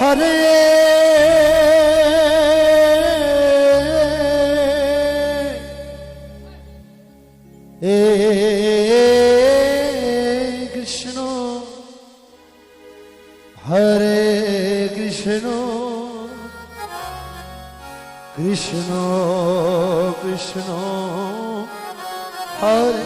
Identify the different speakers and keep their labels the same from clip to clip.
Speaker 1: হরে এ কৃষ্ণ হরে কৃষ্ণ কৃষ্ণ কৃষ্ণ হরে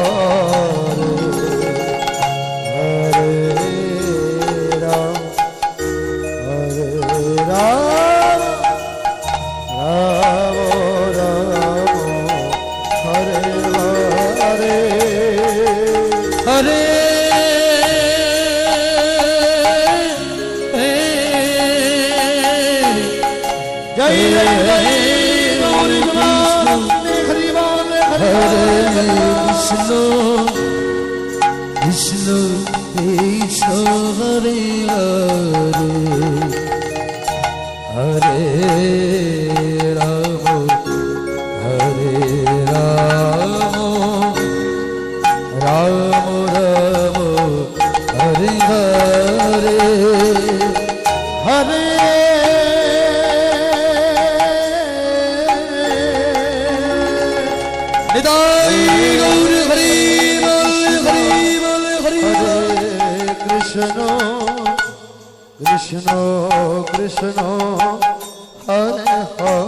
Speaker 1: Oh. রে নিদাই গৌর হরি বল হরি বল হরি কৃষ্ণ কৃষ্ণ কৃষ্ণ হরে হরে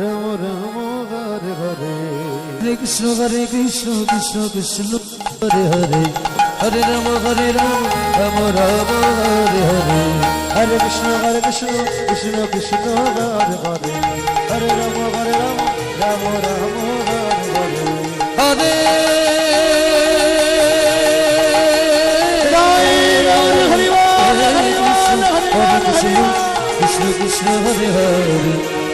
Speaker 1: রাম রাম হরে হরে হরে কৃষ্ণ হরে কৃষ্ণ কৃষ্ণ কৃষ্ণ হরে হরে হরে রাম হরে রাম রাম রাম হরে হরে হরে কৃষ্ণ হরে কৃষ্ণ কৃষ্ণ কৃষ্ণ হরে হরে হরে রাম হরে রাম রাম রাম হরে হরে হরে Krishna Krishna Hare Hare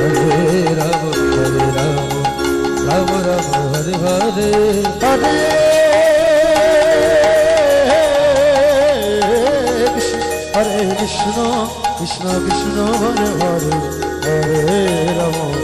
Speaker 1: হরে রাম হরে রাম রাম রাম হরে হরে হরে Hare Krishna, Krishna Krishna, Hare Hare, Hare Rama.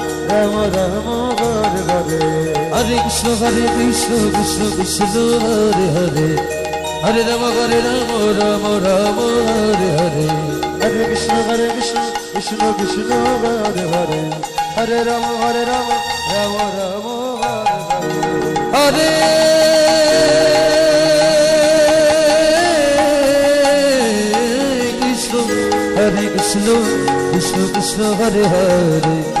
Speaker 1: Ram Ram হরে হরে হরে কৃষ্ণ হরে কৃষ্ণ কৃষ্ণ কৃষ্ণ হরে হরে হরে রাম হরে রাম রাম রাম হরে হরে হরে কৃষ্ণ হরে কৃষ্ণ কৃষ্ণ কৃষ্ণ হরে হরে হরে রাম হরে রাম রাম রাম হরে হরে Krishna Krishna Krishna Krishna Hare Hare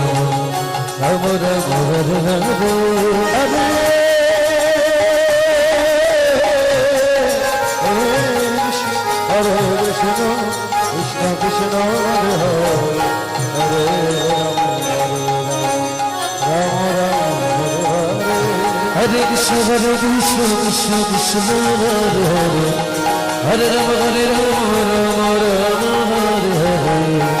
Speaker 1: Kalmadı morarına bu adı Arayışına, işte kışına arıyor Hadi kışa bana kışa kışa kışa bana arıyor Hadi ram gari ram ram ram ram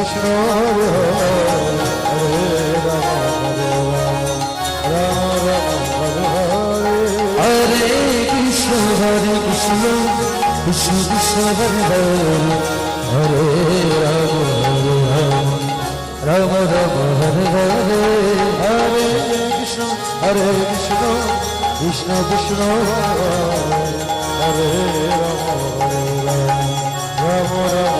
Speaker 1: Krishna Krishna Hare Rama Hare Rama Rama Rama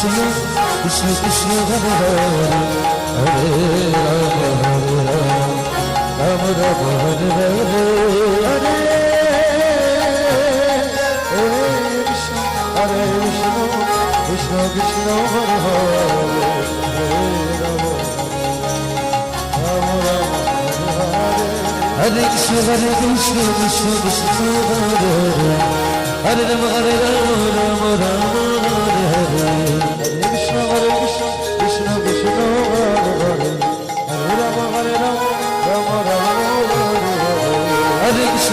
Speaker 1: Krishna Krishna Krishna हरे हरे हरे राम हरे राम राम राम हरे हरे हरे हरे विष्णु कृष्ण कृष्ण हरे हरे हरे राम राम राम हरे कृष्ण हरे कृष्ण कृष्ण कृष्ण हरे हरे हरे राम हरे राम राम राम हरे हरे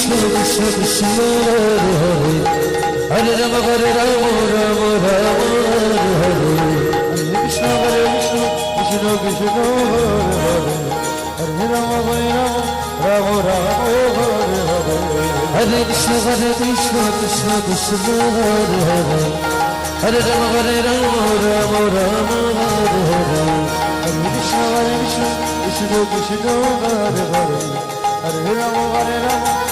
Speaker 1: সুর সুর সুর হরে হরে রাম হরে রাম রাম রাম হরে কৃষ্ণ হরে কৃষ্ণ কৃষ্ণ কৃষ্ণ হরে হরে হরে রাম হরে রাম রাম রাম হরে হরে হরে কৃষ্ণ হরে কৃষ্ণ কৃষ্ণ কৃষ্ণ হরে হরে হরে রাম হরে রাম রাম রাম হরে হরে হরে কৃষ্ণ হরে কৃষ্ণ কৃষ্ণ কৃষ্ণ হরে হরে হরে রাম হরে রাম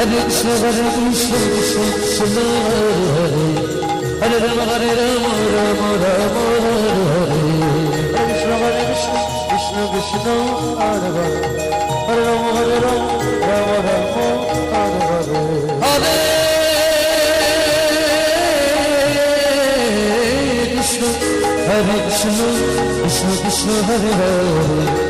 Speaker 1: هل اسمه رام اسمه اسمه اسمه هل رام رام رام رام رام هل اسمه رام اسمه اسمه اسمه رام هل رام رام رام رام رام هل اسمه هل اسمه اسمه اسمه هل